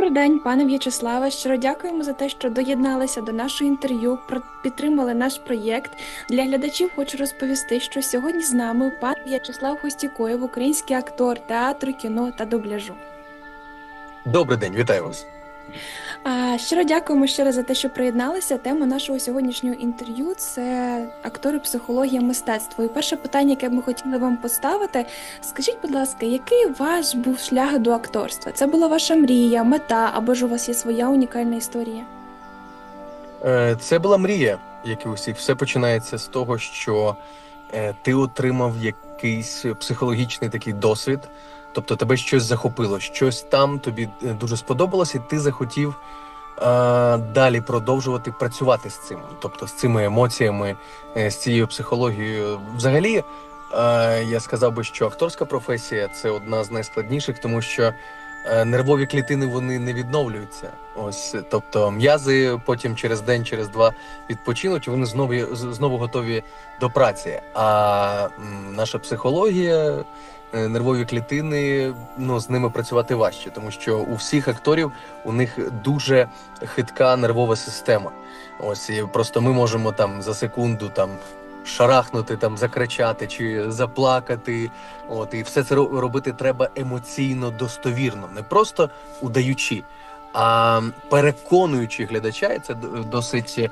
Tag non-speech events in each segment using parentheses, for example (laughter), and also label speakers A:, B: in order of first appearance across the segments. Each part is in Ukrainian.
A: Добрий день, пане В'ячеславе. Щиро дякуємо за те, що доєдналися до нашого інтерв'ю, підтримали наш проєкт. Для глядачів хочу розповісти, що сьогодні з нами пан В'ячеслав Хостікоєв, український актор театру, кіно та дубляжу.
B: Добрий день, вітаю вас.
A: Щиро дякуємо ще раз за те, що приєдналися. Тема нашого сьогоднішнього інтерв'ю це актори психологія мистецтва. І перше питання, яке ми хотіли вам поставити, скажіть, будь ласка, який ваш був шлях до акторства? Це була ваша мрія, мета, або ж у вас є своя унікальна історія?
B: Е, Це була мрія, як і у всіх. Все починається з того, що е, ти отримав якийсь психологічний такий досвід, тобто тебе щось захопило, щось там тобі е, дуже сподобалось, і ти захотів е, далі продовжувати працювати з цим, тобто з цими емоціями, е, з цією психологією. Взагалі, е, я сказав би, що акторська професія це одна з найскладніших, тому що е, нервові клітини вони не відновлюються. Ось, тобто м'язи потім через день, через два відпочинуть, вони знову знову готові до праці. А наша психологія, нервові клітини, ну з ними працювати важче, тому що у всіх акторів у них дуже хитка нервова система. Ось і просто ми можемо там за секунду там. Шарахнути, там закричати чи заплакати, от і все це ро- робити треба емоційно достовірно, не просто удаючи, а переконуючи глядача, і це досить,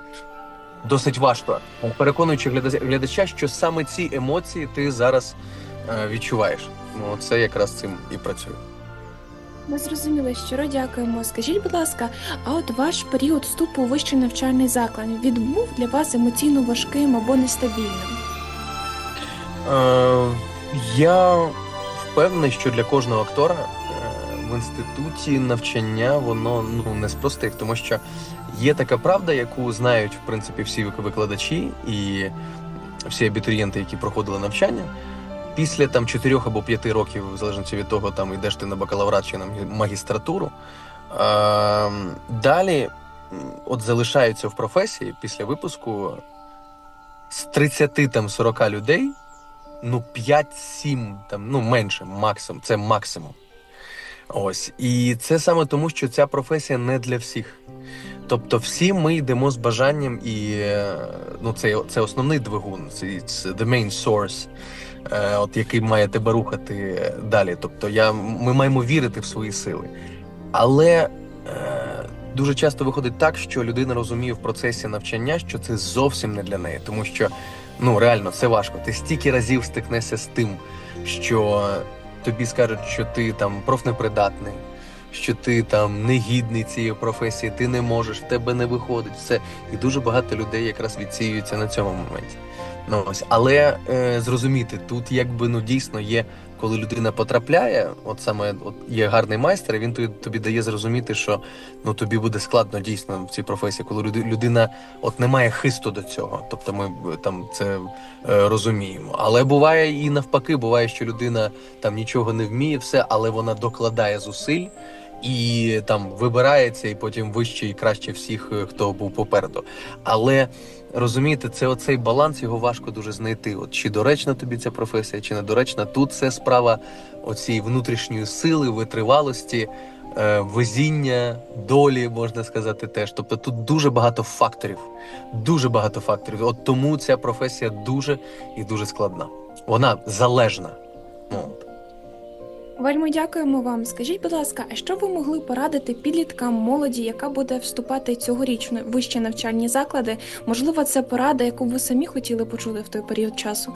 B: досить важко. Переконуючи гляда- глядача, що саме ці емоції ти зараз е, відчуваєш. Ну, це якраз цим і працює.
A: Ми зрозуміли, щиро дякуємо. Скажіть, будь ласка, а от ваш період вступу у вищий навчальний заклад він був для вас емоційно важким або нестабільним?
B: Е, я впевнений, що для кожного актора е, в інституті навчання воно ну не з простих, тому що є така правда, яку знають в принципі всі викладачі і всі абітурієнти, які проходили навчання. Після там чотирьох або п'яти років, в залежності від того, там йдеш ти на бакалаврат чи на магістратуру. Е, далі, от залишаються в професії після випуску з 30 там 40 людей, ну 5-7, там, ну менше, максимум, це максимум. Ось. І це саме тому, що ця професія не для всіх. Тобто, всі ми йдемо з бажанням, і е, ну, це, це основний двигун, це, the main source, от, який має тебе рухати далі. Тобто, я, ми маємо вірити в свої сили. Але е, дуже часто виходить так, що людина розуміє в процесі навчання, що це зовсім не для неї, тому що ну реально це важко. Ти стільки разів стикнешся з тим, що тобі скажуть, що ти там профнепридатний, що ти там негідний цієї професії, ти не можеш, в тебе не виходить все. І дуже багато людей якраз відсіюються на цьому моменті. Ну ось, але е, зрозуміти, тут якби ну дійсно є, коли людина потрапляє, от саме от є гарний майстер, він тобі, тобі дає зрозуміти, що ну тобі буде складно дійсно в цій професії, коли людина от не має хисту до цього. Тобто ми е, там це е, розуміємо. Але буває і навпаки, буває, що людина там нічого не вміє, все, але вона докладає зусиль. І там вибирається, і потім вище і краще всіх, е, хто був попереду. Але розумієте, це оцей баланс його важко дуже знайти. От чи доречна тобі ця професія, чи недоречна. Тут це справа оцієї внутрішньої сили, витривалості, е, везіння, долі, можна сказати, теж. Тобто тут дуже багато факторів. Дуже багато факторів. От тому ця професія дуже і дуже складна. Вона залежна. Ну, от.
A: Вельми дякуємо вам. Скажіть, будь ласка, а що ви могли порадити підліткам молоді, яка буде вступати цьогоріч в вищі навчальні заклади? Можливо, це порада, яку ви самі хотіли почути в той період часу?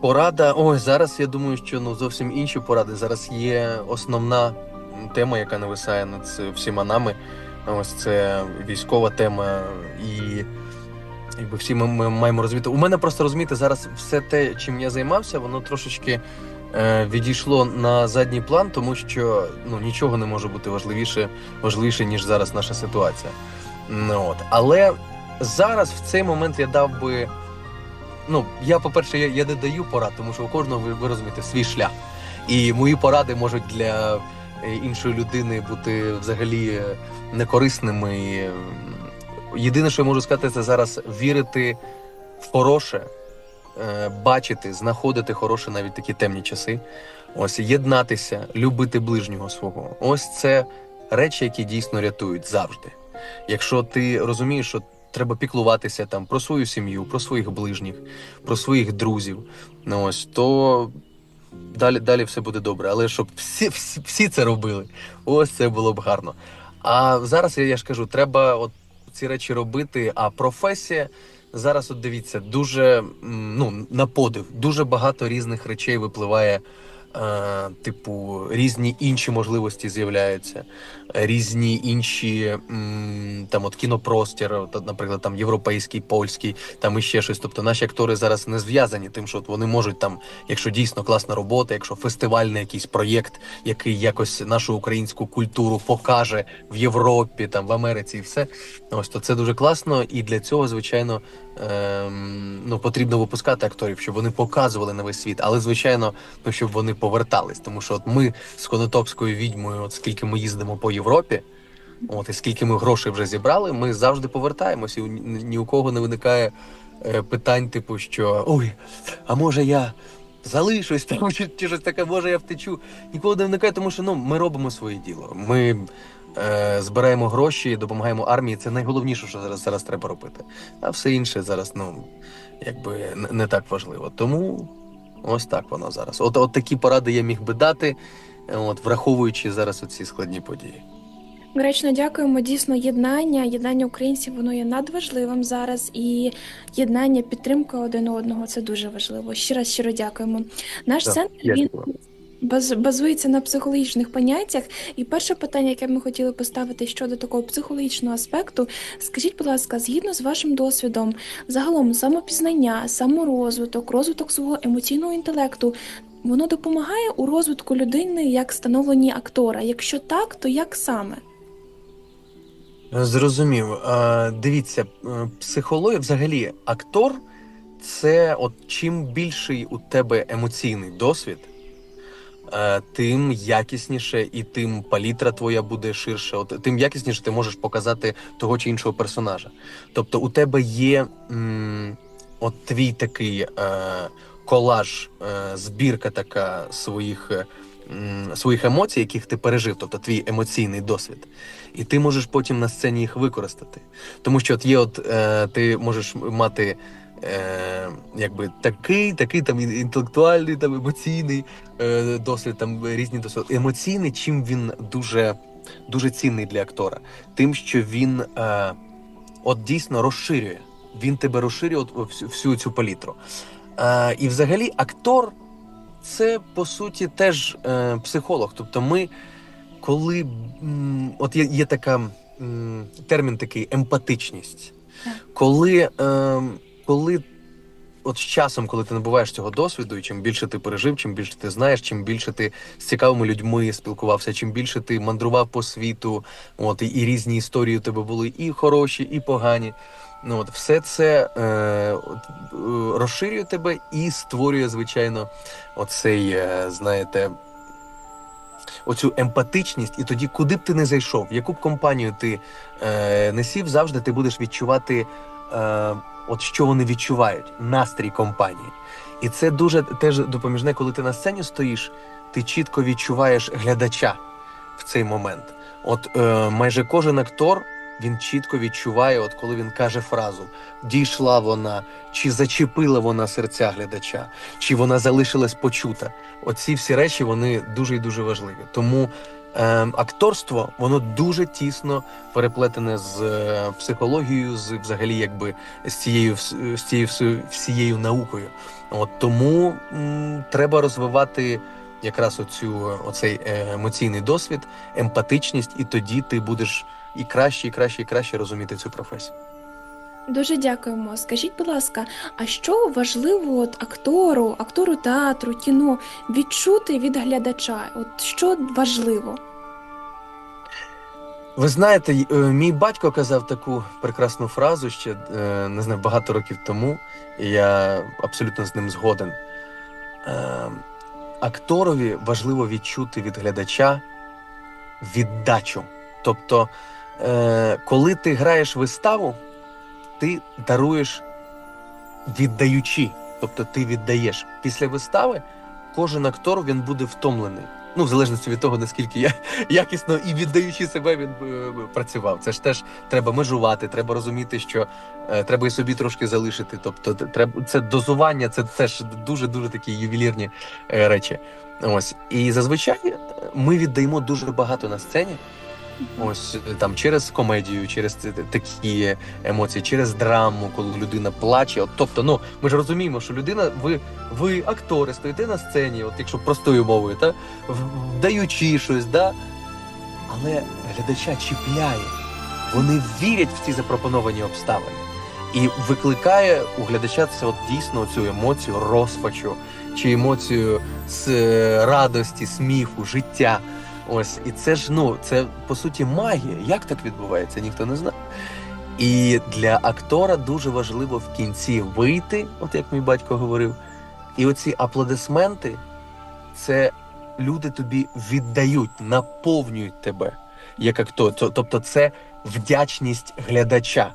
B: Порада. Ой, зараз я думаю, що ну зовсім інші поради. Зараз є основна тема, яка нависає над всіма нами. Ось це військова тема, і якби всі ми, ми маємо розуміти. У мене просто розумієте, зараз все те, чим я займався, воно трошечки відійшло на задній план, тому що ну нічого не може бути важливіше, важливіше ніж зараз наша ситуація. От. Але зараз в цей момент я дав би. Ну, я, по-перше, я, я не даю порад, тому що у кожного ви, ви розумієте свій шлях. І мої поради можуть для е, іншої людини бути взагалі е, некорисними. Єдине, що я можу сказати, це зараз вірити в хороше, е, бачити, знаходити хороші навіть такі темні часи. Ось єднатися, любити ближнього свого. Ось це речі, які дійсно рятують завжди. Якщо ти розумієш, що треба піклуватися там про свою сім'ю, про своїх ближніх, про своїх друзів, ну ось то далі, далі все буде добре. Але щоб всі, всі, всі це робили, ось це було б гарно. А зараз я, я ж кажу, треба от ці речі робити. А професія зараз, от дивіться, дуже ну, на подив, дуже багато різних речей випливає. Типу, різні інші можливості з'являються, різні інші там от кінопростір, от, наприклад, там європейський, польський, там іще щось. Тобто наші актори зараз не зв'язані тим, що от вони можуть там, якщо дійсно класна робота, якщо фестивальний якийсь проєкт, який якось нашу українську культуру покаже в Європі, там в Америці, і все. Ось то це дуже класно, і для цього, звичайно, ем, ну потрібно випускати акторів, щоб вони показували на весь світ, але звичайно, ну щоб вони повертались. Тому що от ми з Конотопською відьмою, от скільки ми їздимо по Європі. От і скільки ми грошей вже зібрали, ми завжди повертаємося. І ні, у кого не виникає е, питань, типу, що ой, а може я залишусь там, чи, чи щось таке, може я втечу. Ніколи не виникає, тому що ну ми робимо своє діло. Ми е, збираємо гроші, допомагаємо армії. Це найголовніше, що зараз зараз треба робити. А все інше зараз, ну якби не так важливо. Тому ось так воно зараз. От, от такі поради я міг би дати, е, от враховуючи зараз оці складні події.
A: Гречно дякуємо. Дійсно, єднання, єднання українців воно є надважливим зараз, і єднання, підтримка один одного це дуже важливо. Щиро щиро дякуємо. Наш
B: Так,
A: центр він базується на психологічних поняттях. І перше питання, яке ми хотіли поставити щодо такого психологічного аспекту, скажіть, будь ласка, згідно з вашим досвідом, загалом самопізнання, саморозвиток, розвиток свого емоційного інтелекту. Воно допомагає у розвитку людини як становленні актора. Якщо так, то як саме?
B: Зрозумів. Дивіться, е, психологія, взагалі, актор це от чим більший у тебе емоційний досвід, тим якісніше і тим палітра твоя буде ширше, от, тим якісніше ти можеш показати того чи іншого персонажа. Тобто у тебе є м, от твій такий е, колаж, е, збірка така своїх, е, своїх емоцій, яких ти пережив, тобто твій емоційний досвід і ти можеш потім на сцені їх використати. Тому що от є, от е, ти можеш мати е, якби такий, такий там інтелектуальний, там емоційний е, досвід, там різні досвід. Емоційний, чим він дуже, дуже цінний для актора, тим, що він е, от дійсно розширює. Він тебе розширює от всю, всю цю палітру. Е, і взагалі актор це по суті теж е, психолог. Тобто ми коли м, от є, є така м, термін такий емпатичність, коли, е, коли от з часом, коли ти набуваєш цього досвіду, і чим більше ти пережив, чим більше ти знаєш, чим більше ти з цікавими людьми спілкувався, чим більше ти мандрував по світу, от і, різні історії у тебе були і хороші, і погані. Ну от все це е, от, е, розширює тебе і створює, звичайно, оцей, е, знаєте, оцю емпатичність, і тоді, куди б ти не зайшов, яку б компанію ти е, не сів, завжди ти будеш відчувати, е, от що вони відчувають, настрій компанії. І це дуже теж допоміжне, коли ти на сцені стоїш, ти чітко відчуваєш глядача в цей момент. От е, майже кожен актор. Він чітко відчуває, от коли він каже фразу, дійшла вона, чи зачепила вона серця глядача, чи вона залишилась почута. Оці всі речі вони дуже і дуже важливі. Тому е, акторство воно дуже тісно переплетене з е, психологією, з взагалі, якби з цією з цією всією наукою. От тому м, треба розвивати якраз оцю оцей е, емоційний досвід, емпатичність, і тоді ти будеш і краще, і краще, і краще розуміти цю професію.
A: Дуже дякуємо. Скажіть, будь ласка, а що важливо от актору, актору театру, кіно відчути від глядача? От що важливо?
B: Ви знаєте, е, мій батько казав таку прекрасну фразу ще е, не знаю, багато років тому, і я абсолютно з ним згоден. Е, Акторові важливо відчути від глядача віддачу. Тобто, е, коли ти граєш виставу, ти даруєш віддаючи. Тобто ти віддаєш після вистави, кожен актор він буде втомлений. Ну, в залежності від того, наскільки я (laughs) якісно і віддаючи себе, він е, працював. Це ж теж треба межувати, треба розуміти, що е, треба і собі трошки залишити. Тобто, треба це дозування, це теж дуже дуже такі ювелірні е, речі. Ось і зазвичай е, ми віддаємо дуже багато на сцені. Ось е, там через комедію, через такі емоції, через драму, коли людина плаче. От, тобто, ну ми ж розуміємо, що людина, ви, ви актори, стоїте на сцені, от якщо простою мовою, та вдаючи щось, да? але глядача чіпляє. Вони вірять в ці запропоновані обставини. І викликає у глядача це от дійсно цю емоцію розпачу, чи емоцію з е, радості, сміху, життя. Ось, і це ж ну, це по суті магія. Як так відбувається, ніхто не знає. І для актора дуже важливо в кінці вийти, от як мій батько говорив. І оці аплодисменти це люди тобі віддають, наповнюють тебе як актор. Тобто, це вдячність глядача.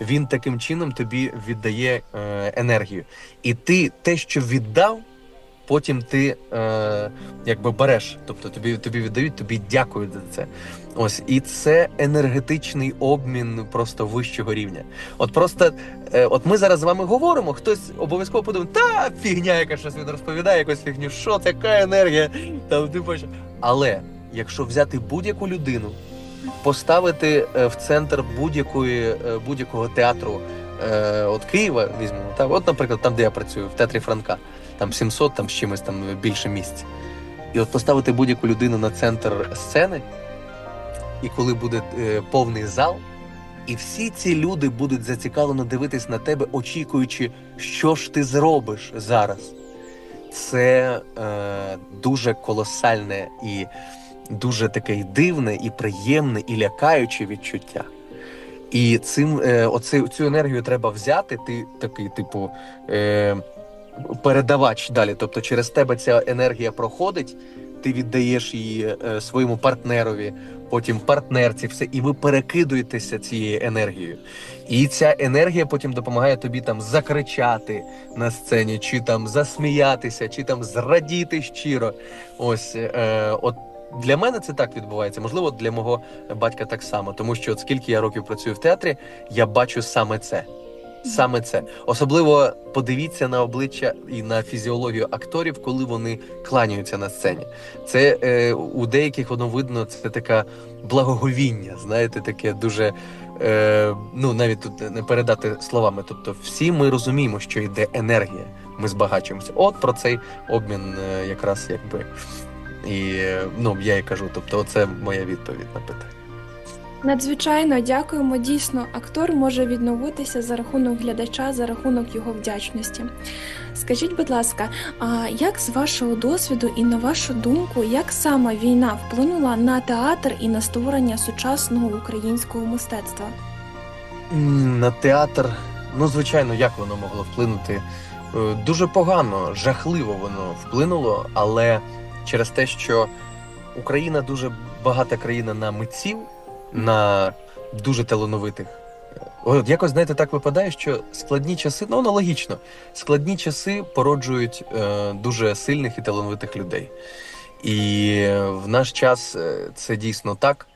B: Він таким чином тобі віддає е, енергію. І ти те, що віддав, потім ти е, якби береш. Тобто тобі, тобі віддають, тобі дякують за це. Ось і це енергетичний обмін просто вищого рівня. От просто, е, от ми зараз з вами говоримо, хтось обов'язково подумає, та фігня, яка щось він розповідає, якусь фігню, що яка енергія? Там типу, що». Але якщо взяти будь-яку людину, поставити е, в центр будь-якої е, будь-якого театру, е, от Києва візьмемо, та от, наприклад, там, де я працюю, в театрі Франка, там 700, там з чимось там більше місць. І от поставити будь-яку людину на центр сцени, і коли буде е, повний зал, і всі ці люди будуть зацікавлено дивитись на тебе, очікуючи, що ж ти зробиш зараз. Це е, дуже колосальне і дуже таке дивне, і приємне, і лякаюче відчуття. І цим е, оце, цю енергію треба взяти. Ти такий, типу, е, передавач далі. Тобто, через тебе ця енергія проходить, ти віддаєш її е, своєму партнерові, потім партнерці, все, і ви перекидуєтеся цією енергією. І ця енергія потім допомагає тобі там закричати на сцені, чи там засміятися, чи там зрадіти щиро. Ось е, от. Для мене це так відбувається. Можливо, для мого батька так само, тому що от скільки я років працюю в театрі, я бачу саме це. Саме це. Особливо подивіться на обличчя і на фізіологію акторів, коли вони кланяються на сцені. Це е, у деяких воно видно, це така благоговіння, знаєте, таке дуже. Е, ну навіть тут не передати словами. Тобто, всі ми розуміємо, що йде енергія. Ми збагачуємося. От про цей обмін, е, якраз якби. І е, ну я і кажу, тобто, це моя відповідь на питання.
A: Надзвичайно дякуємо. Дійсно, актор може відновитися за рахунок глядача, за рахунок його вдячності. Скажіть, будь ласка, а як з вашого досвіду і на вашу думку, як саме війна вплинула на театр і на створення сучасного українського мистецтва?
B: На театр, ну звичайно, як воно могло вплинути? Е, Дуже погано, жахливо воно вплинуло, але через те, що Україна дуже багата країна на митців, на дуже талановитих. От якось знаєте, так випадає, що складні часи, ну аналогічно, складні часи породжують е, дуже сильних і талановитих людей. І в наш час е, це дійсно так.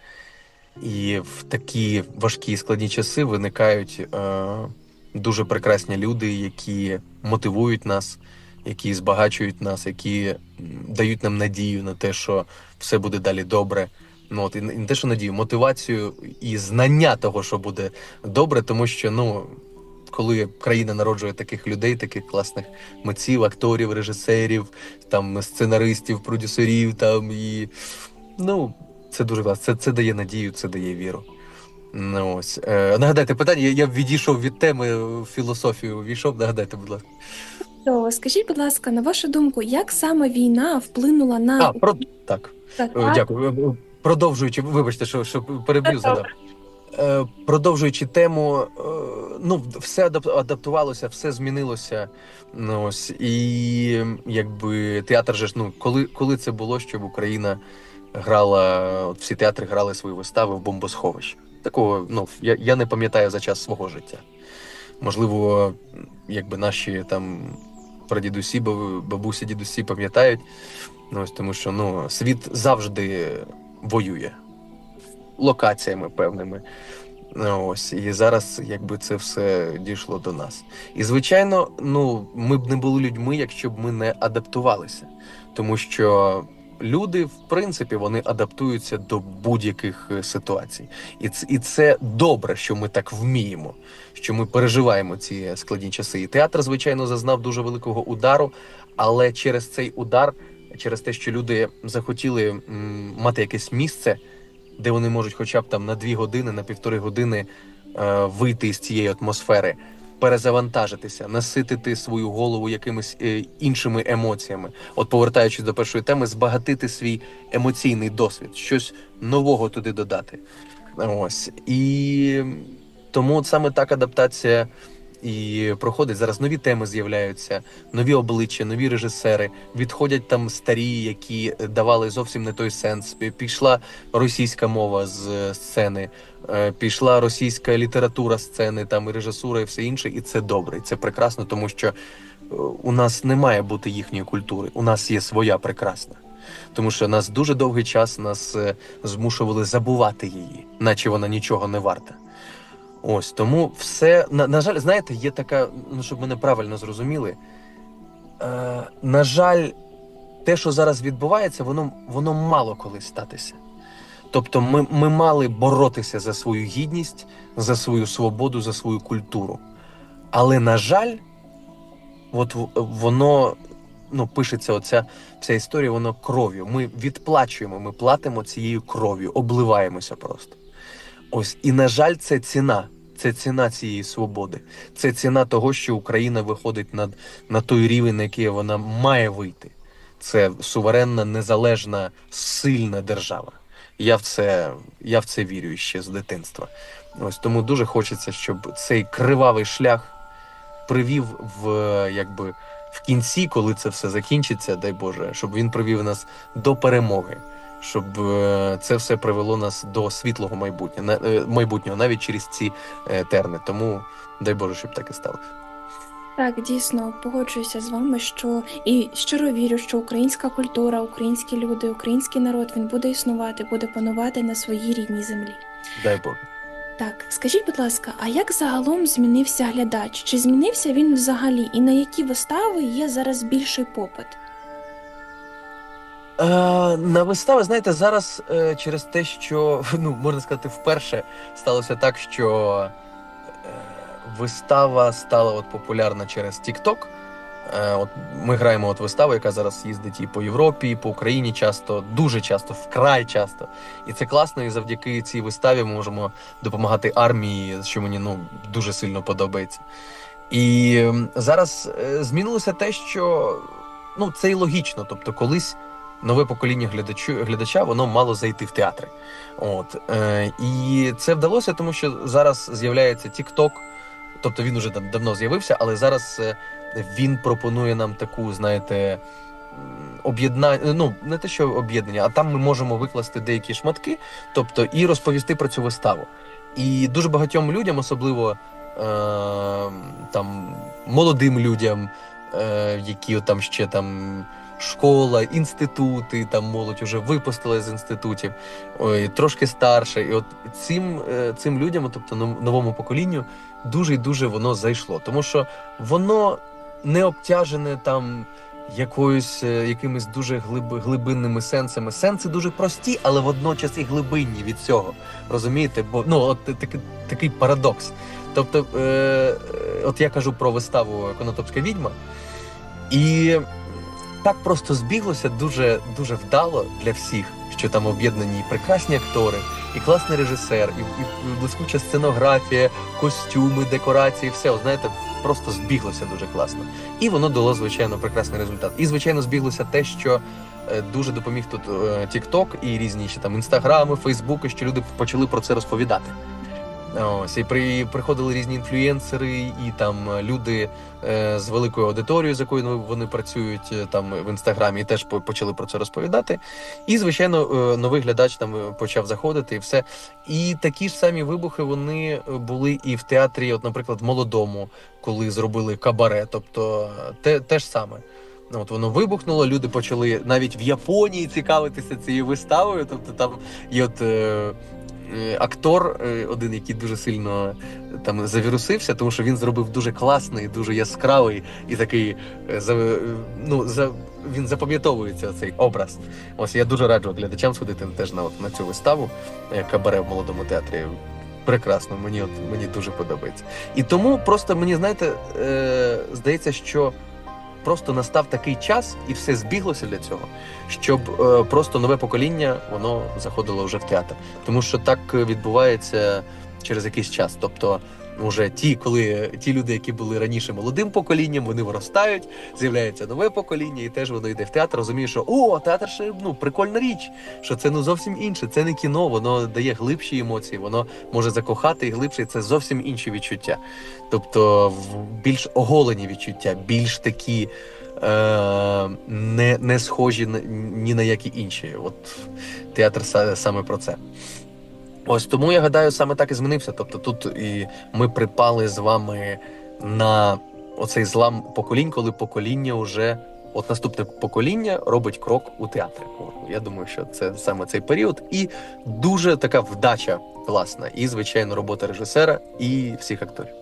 B: І в такі важкі і складні часи виникають е, дуже прекрасні люди, які мотивують нас, які збагачують нас, які дають нам надію на те, що все буде далі добре. Ну от і не те, що надію, мотивацію і знання того, що буде добре, тому що ну. Коли країна народжує таких людей, таких класних митців, акторів, режисерів, там сценаристів, продюсерів, там і ну це дуже класно. Це, це дає надію, це дає віру. Ну ось. Е, нагадайте питання, я, я відійшов від теми в філософію, війшов. Нагадайте, будь ласка.
A: То скажіть, будь ласка, на вашу думку, як саме війна вплинула на
B: А, про так. Е,
A: театр?
B: Дякую. Продовжуючи, вибачте, що, що переб'ю задав. Е, Продовжуючи тему, е, ну все адаптувалося, все змінилося. Ну ось і якби театр же ж ну коли, коли це було, щоб Україна грала, от всі театри грали свої вистави в бомбосховищі. Такого, ну я, я не пам'ятаю за час свого життя. Можливо, якби наші там прадідусі, бабусі, дідусі пам'ятають. Ну, ось тому що ну, світ завжди воює локаціями певними. Ну, Ось і зараз, якби це все дійшло до нас. І звичайно, ну ми б не були людьми, якщо б ми не адаптувалися, тому що люди, в принципі, вони адаптуються до будь-яких е, ситуацій, і це, і це добре, що ми так вміємо, що ми переживаємо ці складні часи. І театр, звичайно, зазнав дуже великого удару, але через цей удар, через те, що люди захотіли мати якесь місце де вони можуть хоча б там на дві години, на півтори години е, вийти з цієї атмосфери, перезавантажитися, наситити свою голову якимись е, іншими емоціями. От повертаючись до першої теми, збагатити свій емоційний досвід, щось нового туди додати. Ось і тому саме так адаптація. І проходить зараз нові теми з'являються, нові обличчя, нові режисери. Відходять там старі, які давали зовсім не той сенс. Пішла російська мова з сцени, е, пішла російська література сцени, там і режисура, і все інше. І це добре, і це прекрасно, тому що е, у нас не має бути їхньої культури. У нас є своя прекрасна. Тому що нас дуже довгий час нас е, змушували забувати її, наче вона нічого не варта. Ось тому все на, на жаль, знаєте, є така, ну щоб мене правильно зрозуміли. Е, на жаль, те, що зараз відбувається, воно, воно мало коли статися. Тобто, ми, ми мали боротися за свою гідність, за свою свободу, за свою культуру. Але, на жаль, от воно ну, пишеться оця вся історія, воно кров'ю. Ми відплачуємо, ми платимо цією кров'ю, обливаємося просто. Ось, і на жаль, це ціна. Це ціна цієї свободи. Це ціна того, що Україна виходить на, на той рівень, на який вона має вийти. Це суверенна, незалежна, сильна держава. Я в це, я в це вірю ще з дитинства. Ось тому дуже хочеться, щоб цей кривавий шлях привів в якби в кінці, коли це все закінчиться, дай Боже, щоб він привів нас до перемоги, щоб е, це все привело нас до світлого майбутнього, е, майбутнього навіть через ці е, терни. Тому дай Боже, щоб так і сталося.
A: Так, дійсно погоджуюся з вами, що і щиро вірю, що українська культура, українські люди, український народ він буде існувати, буде панувати на своїй рідній землі.
B: Дай Боже.
A: Так, скажіть, будь ласка, а як загалом змінився глядач? Чи змінився він взагалі? І на які вистави є зараз більший попит?
B: Е, на вистави, знаєте, зараз е, через те, що (laughs) ну можна сказати, вперше сталося так, що е, вистава стала от популярна через TikTok. Е, от ми граємо от виставу, яка зараз їздить і по Європі, і по Україні часто, дуже часто, вкрай часто. І це класно. І завдяки цій виставі ми можемо допомагати армії, що мені ну дуже сильно подобається. І м, зараз е, змінилося те, що ну це і логічно. Тобто, колись нове покоління глядачу, глядача воно мало зайти в театри. От е, і це вдалося, тому що зараз з'являється TikTok, тобто він уже давно з'явився, але зараз е, він пропонує нам таку, знаєте. Об'єднання, ну не те, що об'єднання, а там ми можемо викласти деякі шматки, тобто і розповісти про цю виставу. І дуже багатьом людям, особливо е, там молодим людям, е, які там ще там школа, інститути, там молодь вже випустила з інститутів, ой, трошки старше. І от цим, е, цим людям, тобто нов- новому поколінню, дуже і дуже воно зайшло, тому що воно не обтяжене там. Якоюсь е, якимись дуже глиб, глибинними сенсами. Сенси дуже прості, але водночас і глибинні від цього. Розумієте? Бо ну от такий, такий парадокс. Тобто, е, е, от я кажу про виставу Конотопська відьма, і так просто збіглося дуже дуже вдало для всіх, що там об'єднані і прекрасні актори, і класний режисер, і, і, блискуча сценографія, костюми, декорації, все, знаєте, просто збіглося дуже класно. І воно дало, звичайно, прекрасний результат. І, звичайно, збіглося те, що е, дуже допоміг тут е, TikTok і різні ще там інстаграми, Фейсбуки, що люди почали про це розповідати. Ось і при, приходили різні інфлюєнсери, і там е, люди е, з великою аудиторією, з якою вони- працюють е, там в інстаграмі, і теж почали про це розповідати. І звичайно, е, новий глядач там е, почав заходити, і все. І такі ж самі вибухи вони були і в театрі, от, наприклад, в молодому, коли зробили кабаре. Тобто те, те ж саме. Ну, От воно вибухнуло, люди почали навіть в Японії цікавитися цією виставою. Тобто там є от. Е, Актор, е, один, який дуже сильно е, там завірусився, тому що він зробив дуже класний, дуже яскравий і такий е, за, е, ну, за, він запам'ятовується цей образ. Ось я дуже раджу глядачам сходити теж на, на цю виставу е, кабаре в молодому театрі. Прекрасно, мені от мені дуже подобається. І тому просто мені знаєте, е, здається, що просто настав такий час, і все збіглося для цього, щоб е, просто нове покоління воно заходило вже в театр. Тому що так е, відбувається через якийсь час. Тобто, вже ті, коли ті люди, які були раніше молодим поколінням, вони виростають, з'являється нове покоління, і теж воно йде в театр, розуміє, що о, театр ще ну прикольна річ, що це ну зовсім інше. Це не кіно, воно дає глибші емоції, воно може закохати і глибше. Це зовсім інші відчуття. Тобто, більш оголені відчуття, більш такі. Е, не, не схожі ні на які інші. От театр саме про це. Ось тому я гадаю, саме так і змінився. Тобто тут і ми припали з вами на оцей злам поколінь, коли покоління вже. От наступне покоління робить крок у театрі. Я думаю, що це саме цей період, і дуже така вдача класна, і звичайно, робота режисера і всіх акторів.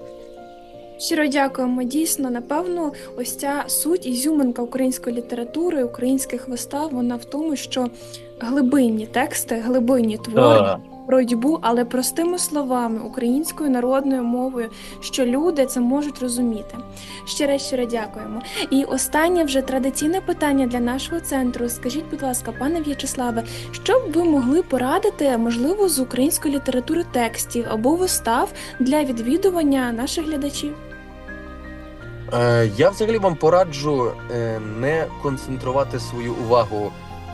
A: Щиро дякуємо. Дійсно, напевно, ось ця суть ізюминка української літератури, українських вистав, вона в тому, що глибинні тексти, глибинні твори. Боротьбу, але простими словами, українською народною мовою, що люди це можуть розуміти. Щиро щиро дякуємо. І останнє вже традиційне питання для нашого центру. Скажіть, будь ласка, пане В'ячеславе, що б ви могли порадити, можливо, з української літератури текстів або вистав для відвідування наших глядачів?
B: Е, я взагалі вам пораджу е, не концентрувати свою увагу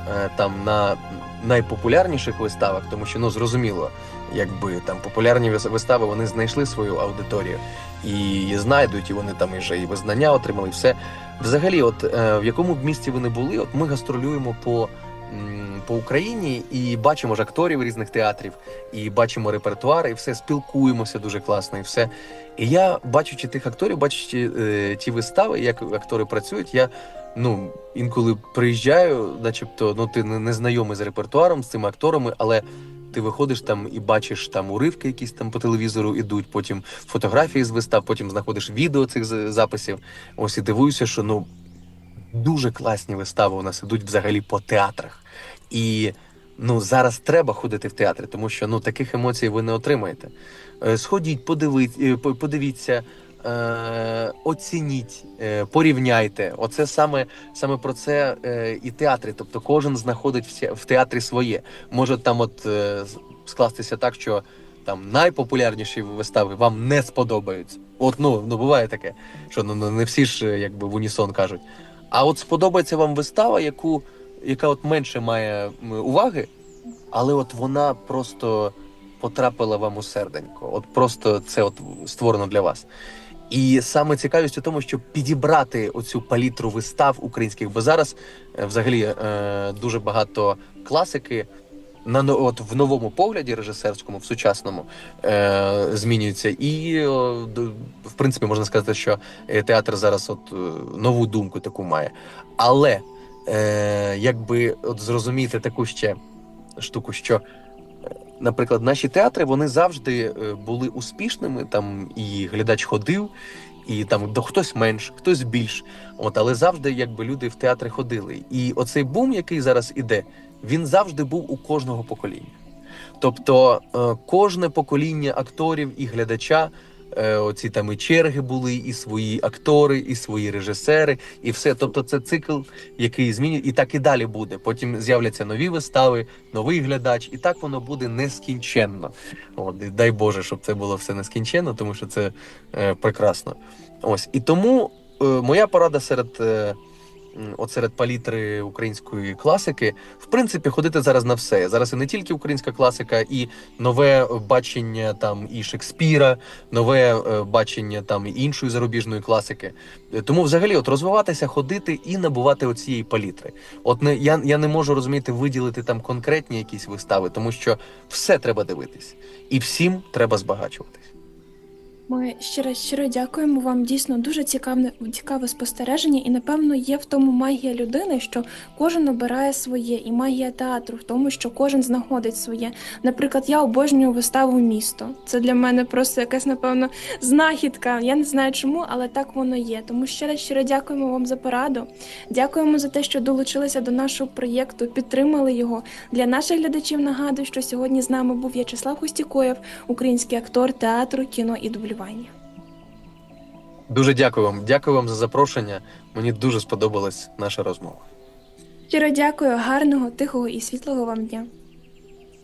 B: е, там на найпопулярніших виставах, тому що ну зрозуміло, якби там популярні вис- вистави вони знайшли свою аудиторію і знайдуть, і вони там вже і визнання отримали. Все взагалі, от е, в якому б місті ви не були, от ми гастролюємо по. По Україні і бачимо ж акторів різних театрів, і бачимо репертуар, і все спілкуємося дуже класно, і все. І я, бачучи тих акторів, бачачи е, ті вистави, як актори працюють, я ну інколи приїжджаю, начебто, ну ти не знайомий з репертуаром, з цими акторами, але ти виходиш там і бачиш там уривки, якісь там по телевізору ідуть, потім фотографії з вистав, потім знаходиш відео цих записів. Ось і дивуюся, що ну дуже класні вистави у нас ідуть взагалі по театрах. І ну зараз треба ходити в театри, тому що ну таких емоцій ви не отримаєте. Е, Сходіть, е, подивіться, е, оцініть, порівняйте. Оце саме, саме про це і театри. Тобто кожен знаходить в театрі своє. Може там от скластися так, що там найпопулярніші вистави вам не сподобаються. От ну, ну буває таке, що ну, ну, не всі ж якби в унісон кажуть. А от сподобається вам вистава, яку, яка от менше має уваги, але от вона просто потрапила вам у серденько. От просто це от створено для вас. І саме цікавість у тому, щоб підібрати оцю палітру вистав українських, бо зараз е, взагалі е, дуже багато класики. На от в новому погляді режисерському, в сучасному е, змінюється, і д- в принципі можна сказати, що е, театр зараз от е, нову думку таку має. Але е, якби от зрозуміти таку ще штуку, що, е, наприклад, наші театри вони завжди е, були успішними, там і глядач ходив, і там до хтось менш, хтось більш. От, але завжди якби люди в театри ходили. І оцей бум, який зараз іде, він завжди був у кожного покоління. Тобто е, кожне покоління акторів і глядача. е, Оці там і черги були, і свої актори, і свої режисери, і все. Тобто, це цикл, який змінює, і так і далі буде. Потім з'являться нові вистави, новий глядач, і так воно буде нескінченно. От, дай Боже, щоб це було все нескінченно, тому що це е, прекрасно. Ось і тому е, моя порада серед е, от серед палітри української класики, в принципі, ходити зараз на все. Зараз і не тільки українська класика, і нове бачення там і Шекспіра, нове е, бачення там і іншої зарубіжної класики. Е, Тому, взагалі, от розвиватися, ходити і набувати оцієї палітри. От не я, я не можу розуміти, виділити там конкретні якісь вистави, тому що все треба дивитись, і всім треба збагачуватись.
A: Ми щиро щиро дякуємо вам. Дійсно дуже цікаве, цікаве спостереження, і напевно є в тому магія людини, що кожен обирає своє, і магія театру в тому, що кожен знаходить своє. Наприклад, я обожнюю виставу місто. Це для мене просто якась, напевно, знахідка. Я не знаю чому, але так воно є. Тому щиро щиро дякуємо вам за пораду. Дякуємо за те, що долучилися до нашого проєкту, підтримали його. Для наших глядачів нагадую, що сьогодні з нами був В'ячеслав Хустікоєв, український актор театру, кіно і дублювання.
B: Дуже дякую вам. Дякую вам за запрошення. Мені дуже сподобалась наша розмова.
A: Щиро дякую, гарного, тихого і світлого вам дня.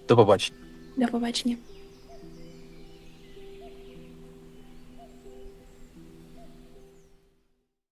B: До побачення.
A: До побачення.